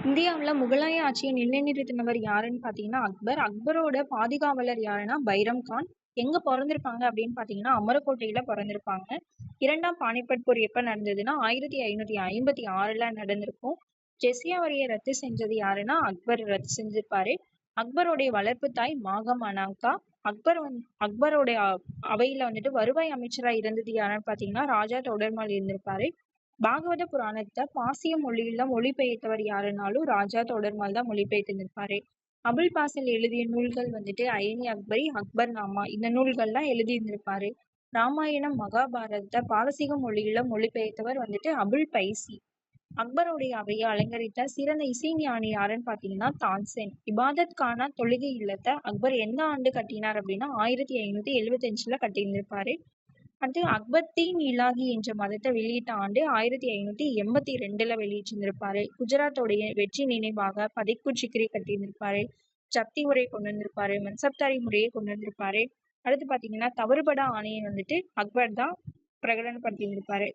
இந்தியாவுல முகலாய ஆட்சியை நிலைநிறுத்தினவர் யாருன்னு பார்த்தீங்கன்னா அக்பர். அக்பரோட பாதுகாவலர் யாருன்னா பைரம் கான். எங்க பிறந்திருப்பாங்க அப்படின்னு பார்த்தீங்கன்னா அமரக்கோட்டையில பிறந்திருப்பாங்க இரண்டாம் பானிபட் போர் எப்ப நடந்ததுன்னா ஆயிரத்தி ஐநூத்தி ஐம்பத்தி ஆறுல நடந்திருக்கும். ஜெசியா வரியை ரத்து செஞ்சது யாருன்னா அக்பர் ரத்து செஞ்சிருப்பாரு. அக்பருடைய வளர்ப்பு தாய் மாகம் அனாங்கா. அக்பர் வந் அக்பருடைய அ- அவையில வந்துட்டு வருவாய் அமைச்சரா இருந்தது யாருன்னு பார்த்தீங்கன்னா ராஜா தொடர்மால் இருந்திருப்பாரு. பாகவத புராணத்தை பாசிய மொழியில மொழிபெயர்த்தவர் யாருன்னாலும் ராஜா தொடர்மால் தான் மொழிபெயர்த்திருப்பாரு அபுல் பாசல் எழுதிய நூல்கள் வந்துட்டு அயனி அக்பரி அக்பர் நாமா இந்த நூல்கள்லாம் எழுதியிருந்திருப்பாரு. ராமாயணம் மகாபாரதத்தை பாரசீக மொழியில மொழிபெயர்த்தவர் வந்துட்டு அபுல் பைசி. அக்பருடைய அவையை அலங்கரித்த சிறந்த இசைஞானி யாருன்னு பார்த்தீங்கன்னா தான்சென். இபாதத் கானா தொழுகை இல்லத்தை அக்பர் எந்த ஆண்டு கட்டினார் அப்படின்னா ஆயிரத்தி ஐநூத்தி எழுவத்தஞ்சுல கட்டியிருந்திருப்பாரு. அடுத்து அக்பத்தீன் இலாஹி என்ற மதத்தை வெளியிட்ட ஆண்டு ஆயிரத்தி ஐநூத்தி எண்பத்தி ரெண்டுல வெளியிட்டிருந்திருப்பாரு. குஜராத்தோடைய வெற்றி நினைவாக பதைக்கு சிக்கிரி கட்டியிருந்திருப்பாரு. ஜப்தி உரை கொண்டு வந்திருப்பாரு. மன்சப்தாரி முறையை கொண்டு வந்திருப்பாரு. அடுத்து பாத்தீங்கன்னா தவறுபட ஆணையை வந்துட்டு அக்பர் தான் பிரகடனப்படுத்தியிருந்திருப்பாரு.